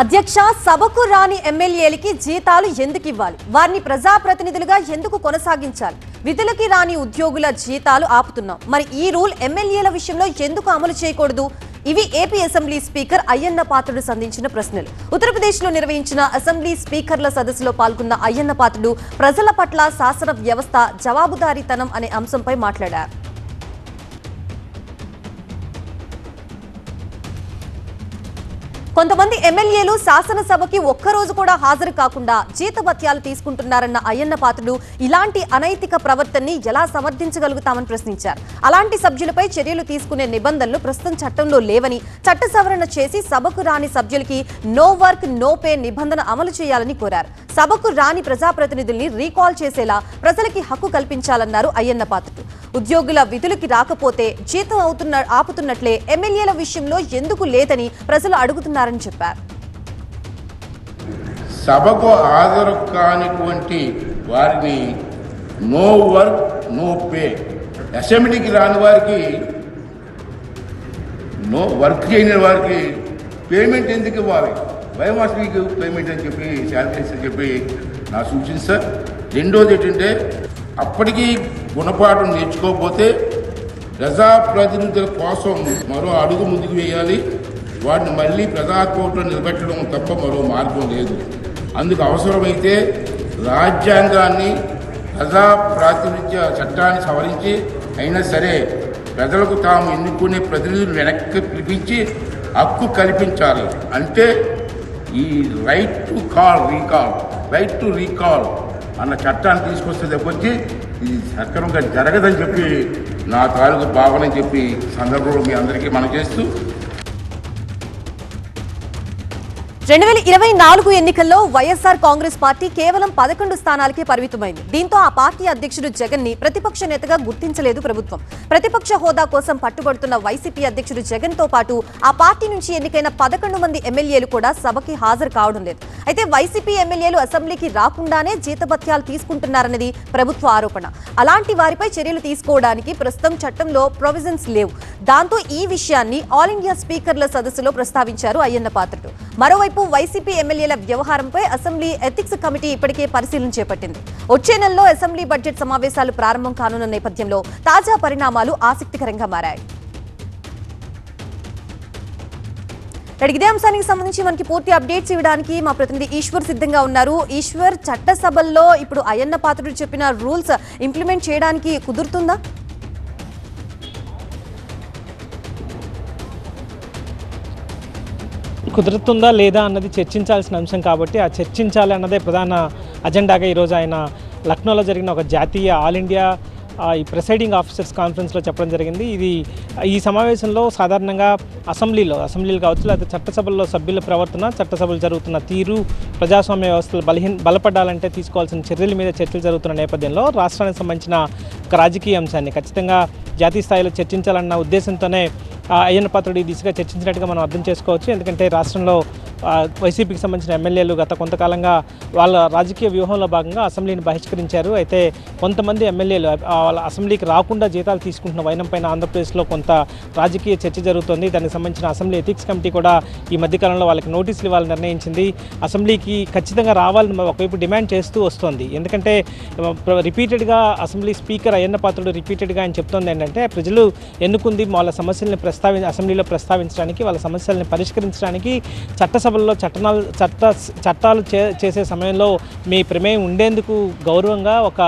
అధ్యక్ష సభకు రాని ఎమ్మెల్యేలకి జీతాలు ఎందుకు ఇవ్వాలి? వారిని ప్రజాప్రతినిధులుగా ఎందుకు కొనసాగించాలి? విధులకి రాని ఉద్యోగుల జీతాలు ఆపుతున్నాం. మరి ఈ రూల్ ఎమ్మెల్యేల విషయంలో ఎందుకు అమలు చేయకూడదు? ఇవి AP assembly speaker Ayyanna Patrudu సంధించిన ప్రశ్నలు. ఉత్తరప్రదేశ్లో నిర్వహించిన అసెంబ్లీ స్పీకర్ల సదస్సులో పాల్గొన్న అయ్యన్న పాత్రుడు ప్రజల పట్ల శాసన వ్యవస్థ జవాబుదారీతనం అనే అంశంపై మాట్లాడారు. కొంతమంది ఎమ్మెల్యేలు శాసనసభకి ఒక్కరోజు కూడా హాజరు కాకుండా జీతభత్యాలు తీసుకుంటున్నారన్న అయ్యన్న పాత్రుడు ఇలాంటి అనైతిక ప్రవర్తనని ఎలా సమర్థించగలుగుతామని ప్రశ్నించారు. అలాంటి సభ్యులపై చర్యలు తీసుకునే నిబంధనలు ప్రస్తుతం చట్టంలో లేవని చట్ట సవరణ చేసి సభకు రాని సభ్యులకి నో వర్క్ నో పే నిబంధన అమలు చేయాలని కోరారు. సభకు రాని ప్రజాప్రతినిధుల్ని రీకాల్ చేసేలా ప్రజలకి హక్కు కల్పించాలన్నారు అయ్యన్న పాత్రుడు. ఉద్యోగుల విధులకి రాకపోతే జీతం అవుతున్న ఆపుతున్నట్లే ఎమ్మెల్యేల విషయంలో ఎందుకు లేదని ప్రజలు అడుగుతున్నారని చెప్పారు. సభకు హాజరు కానిటువంటి వారిని నో వర్క్ నో పే. అసెంబ్లీకి రాని వారికి నో వర్క్ చేయని వారికి పేమెంట్ ఎందుకు ఇవ్వాలి? వై పేమెంట్ అని చెప్పి శాలరీస్ అని చెప్పి నా సూచన సార్. రెండోది ఏంటంటే అప్పటికి గుణపాఠం నేర్చుకోకపోతే ప్రజాప్రతినిధుల కోసం మరో అడుగు ముందుకు వేయాలి. వాటిని మళ్ళీ ప్రజాకోర్టులో నిలబెట్టడం తప్ప మరో మార్గం లేదు. అందుకు అవసరమైతే రాజ్యాంగాన్ని ప్రజా ప్రాతినిధ్య చట్టాన్ని సవరించి అయినా సరే ప్రజలకు తాము ఎన్నుకునే ప్రతినిధులు వెనక్కి పిలిపించి హక్కు కల్పించాలి. అంటే ఈ right to call recall right to recall అన్న చట్టాన్ని తీసుకొస్తే తప్పొచ్చి ఇది సక్రమంగా జరగదని చెప్పి నా తాలూకు భావన అని చెప్పి సందర్భంలో మీ అందరికీ మనం చేస్తూ రెండు వేల ఇరవై నాలుగు ఎన్నికల్లో వైఎస్ఆర్ కాంగ్రెస్ పార్టీ కేవలం పదకొండు స్థానాలకే పరిమితమైంది. దీంతో ఆ పార్టీ అధ్యక్షుడు జగన్ని ప్రతిపక్ష నేతగా గుర్తించలేదు ప్రభుత్వం. ప్రతిపక్ష హోదా కోసం పట్టుబడుతున్న వైసీపీ అధ్యక్షుడు జగన్తో పాటు ఆ పార్టీ నుంచి ఎన్నికైన పదకొండు మంది ఎమ్మెల్యేలు కూడా సభకి హాజరు కావడం లేదు. అయితే వైసీపీ ఎమ్మెల్యేలు అసెంబ్లీకి రాకుండానే జీతభత్యాలు తీసుకుంటున్నారన్నది ప్రభుత్వ ఆరోపణ. అలాంటి వారిపై చర్యలు తీసుకోవడానికి ప్రస్తుతం చట్టంలో ప్రొవిజన్స్ లేవు. దాంతో ఈ విషయాన్ని ఆల్ ఇండియా స్పీకర్ల సదస్సులో ప్రస్తావించారు అయ్యన్న పాత్రుడు. మరోవైపు వైసీపీ ఎమ్మెల్యేల వ్యవహారంపై అసెంబ్లీ ఎథిక్స్ కమిటీ ఇప్పటికే పరిశీలన చేపట్టింది. వచ్చే నెలలో అసెంబ్లీ బడ్జెట్ సమావేశాలు ప్రారంభం కానున్న నేపథ్యంలో తాజా పరిణామాలు ఆసక్తికరంగా మారాయి. రైట్, ఇదే అంశానికి సంబంధించి మనకి పూర్తి అప్డేట్స్ ఇవ్వడానికి మా ప్రతినిధి ఈశ్వర్ సిద్ధంగా ఉన్నారు. ఈశ్వర్ చట్టసభల్లో ఇప్పుడు అయ్యన్న పాత్రుడు చెప్పిన రూల్స్ ఇంప్లిమెంట్ చేయడానికి కుదురుతుందా? కుదురుతుందా లేదా అన్నది చర్చించాల్సిన అంశం కాబట్టి ఆ చర్చించాలి అన్నదే ప్రధాన అజెండాగా ఈరోజు ఆయన లక్నోలో జరిగిన ఒక జాతీయ ఆల్ ఇండియా ఈ ప్రెసైడింగ్ ఆఫీసర్స్ కాన్ఫరెన్స్లో చెప్పడం జరిగింది. ఇది ఈ సమావేశంలో సాధారణంగా అసెంబ్లీలో అసెంబ్లీలు కావచ్చు లేకపోతే చట్టసభల్లో సభ్యుల ప్రవర్తన చట్టసభలు జరుగుతున్న తీరు ప్రజాస్వామ్య వ్యవస్థలు బలహీన బలపడాలంటే తీసుకోవాల్సిన చర్యల మీద చర్చలు జరుగుతున్న నేపథ్యంలో రాష్ట్రానికి సంబంధించిన ఒక రాజకీయ అంశాన్ని ఖచ్చితంగా జాతీయ స్థాయిలో చర్చించాలన్న ఉద్దేశంతోనే అయ్యన్న పాత్రుడు ఈ దిశగా చర్చించినట్టుగా మనం అర్థం చేసుకోవచ్చు. ఎందుకంటే రాష్ట్రంలో వైసీపీకి సంబంధించిన ఎమ్మెల్యేలు గత కొంతకాలంగా వాళ్ళ రాజకీయ వ్యూహంలో భాగంగా అసెంబ్లీని బహిష్కరించారు. అయితే కొంతమంది ఎమ్మెల్యేలు వాళ్ళ అసెంబ్లీకి రాకుండా జీతాలు తీసుకుంటున్న వైనం పైన ఆంధ్రప్రదేశ్లో కొంత రాజకీయ చర్చ జరుగుతోంది. దానికి సంబంధించిన అసెంబ్లీ ఎథిక్స్ కమిటీ కూడా ఈ మధ్యకాలంలో వాళ్ళకి నోటీసులు ఇవ్వాలని నిర్ణయించింది. అసెంబ్లీకి ఖచ్చితంగా రావాలని ఒకవైపు డిమాండ్ చేస్తూ వస్తోంది. ఎందుకంటే రిపీటెడ్గా అసెంబ్లీ స్పీకర్ అయ్యన్న పాత్రుడు రిపీటెడ్గా ఆయన చెప్తోంది ఏంటంటే ప్రజలు ఎన్నుకుంది వాళ్ళ సమస్యల్ని ప్రస్తావి అసెంబ్లీలో ప్రస్తావించడానికి వాళ్ళ సమస్యల్ని పరిష్కరించడానికి చట్ట చట్టసభల్లో చట్టనాలు చట్ట చట్టాలు చే చేసే సమయంలో మీ ప్రమేయం ఉండేందుకు గౌరవంగా ఒక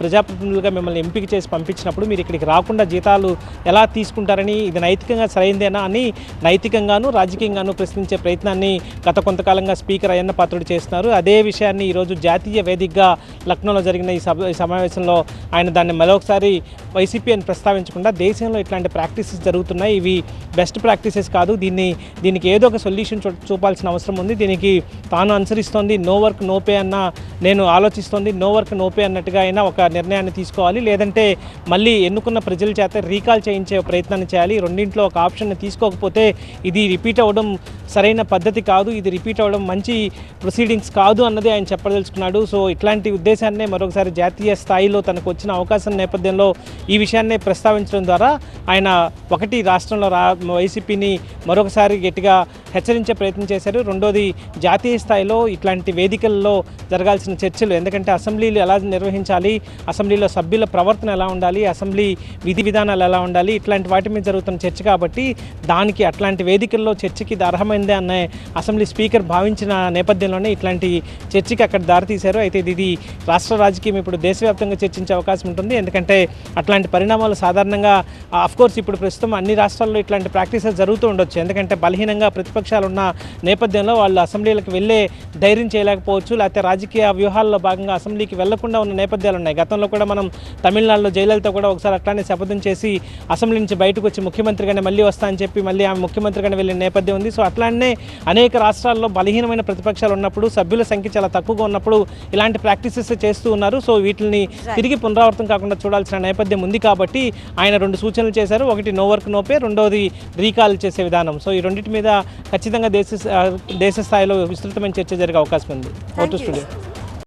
ప్రజాప్రతినిధులుగా మిమ్మల్ని ఎంపిక చేసి పంపించినప్పుడు మీరు ఇక్కడికి రాకుండా జీతాలు ఎలా తీసుకుంటారని ఇది నైతికంగా సరైందేనా అని నైతికంగాను రాజకీయంగాను ప్రశ్నించే ప్రయత్నాన్ని గత కొంతకాలంగా స్పీకర్ అయ్యన్న పాత్రుడు చేస్తున్నారు. అదే విషయాన్ని ఈరోజు జాతీయ వేదికగా లక్నోలో జరిగిన ఈ సభ సమావేశంలో ఆయన దాన్ని మరొకసారి వైసీపీ అని ప్రస్తావించకుండా దేశంలో ఇట్లాంటి ప్రాక్టీసెస్ జరుగుతున్నాయి. ఇవి బెస్ట్ ప్రాక్టీసెస్ కాదు. దీన్ని దీనికి ఏదో ఒక సొల్యూషన్ చూ చూపాల్సిన అవసరం ఉంది. దీనికి తాను అనుసరిస్తోంది నో వర్క్ నో పే అన్న నేను ఆలోచిస్తోంది నో వర్క్ నోపే అన్నట్టుగా అయినా ఒక నిర్ణయాన్ని తీసుకోవాలి. లేదంటే మళ్ళీ ఎన్నుకున్న ప్రజల చేత రీకాల్ చేయించే ప్రయత్నాన్ని చేయాలి. రెండింట్లో ఒక ఆప్షన్ తీసుకోకపోతే ఇది రిపీట్ అవ్వడం సరైన పద్ధతి కాదు. ఇది రిపీట్ అవ్వడం మంచి ప్రొసీడింగ్స్ కాదు అన్నది ఆయన చెప్పదలుచుకున్నాడు. సో ఇట్లాంటి ఉద్దేశాన్నే మరొకసారి జాతీయ స్థాయిలో తనకు వచ్చిన అవకాశం నేపథ్యంలో ఈ విషయాన్నే ప్రస్తావించడం ద్వారా ఆయన ఒకటి రాష్ట్రంలో రా వైసీపీని మరొకసారి గట్టిగా హెచ్చరించే ప్రయత్నం చేశారు. రెండోది జాతీయ స్థాయిలో ఇట్లాంటి వేదికల్లో జరగాల్సిన చర్చలు ఎందుకంటే అసెంబ్లీలు ఎలా నిర్వహించాలి అసెంబ్లీలో సభ్యుల ప్రవర్తన ఎలా ఉండాలి అసెంబ్లీ విధి విధానాలు ఎలా ఉండాలి ఇట్లాంటి వాటి మీద జరుగుతున్న చర్చ కాబట్టి దానికి అట్లాంటి వేదికల్లో చర్చకి ఇది అర్హమైందే అన్న అసెంబ్లీ స్పీకర్ భావించిన నేపథ్యంలోనే ఇట్లాంటి చర్చకి అక్కడ దారితీశారు. అయితే ఇది- రాష్ట్ర రాజకీయం ఇప్పుడు దేశవ్యాప్తంగా చర్చించే అవకాశం ఉంటుంది. ఎందుకంటే అట్లాంటి పరిణామాలు సాధారణంగా కోర్స్ ఇప్పుడు ప్రస్తుతం అన్ని రాష్ట్రాల్లో ఇట్లాంటి ప్రాక్టీసెస్ జరుగుతూ ఉండొచ్చు. ఎందుకంటే బలహీనంగా ప్రతిపక్షాలు ఉన్న నేపథ్యంలో వాళ్ళు అసెంబ్లీలకు వెళ్ళే ధైర్యం చేయలేకపోవచ్చు లేకపోతే రాజకీయ వ్యూహాల్లో భాగంగా అసెంబ్లీకి వెళ్ళకుండా ఉన్న నేపథ్యాలు ఉన్నాయి. గతంలో కూడా మనం తమిళనాడులో జయలలిత కూడా ఒకసారి అట్లానే శపథం చేసి అసెంబ్లీ నుంచి బయటకు వచ్చి ముఖ్యమంత్రిగానే మళ్ళీ వస్తా అని చెప్పి మళ్ళీ ఆమె ముఖ్యమంత్రిగానే వెళ్ళిన నేపథ్యం ఉంది. సో అట్లానే అనేక రాష్ట్రాల్లో బలహీనమైన ప్రతిపక్షాలు ఉన్నప్పుడు సభ్యుల సంఖ్య చాలా తక్కువగా ఉన్నప్పుడు ఇలాంటి ప్రాక్టీసెస్ చేస్తూ ఉన్నారు. సో వీటిని తిరిగి పునరావృతం కాకుండా చూడాల్సిన నేపథ్యం ఉంది కాబట్టి ఆయన రెండు సూచనలు చేశారు. ఒకటి నో వర్క్ నో పే. రెండోది రీకాల్ చేసే విధానం. సో ఈ రెండింటి మీద ఖచ్చితంగా దేశ దేశ స్థాయిలో విస్తృతమైన చర్చ జరిగే అవకాశం ఉంది ఓటు. స్టూడియో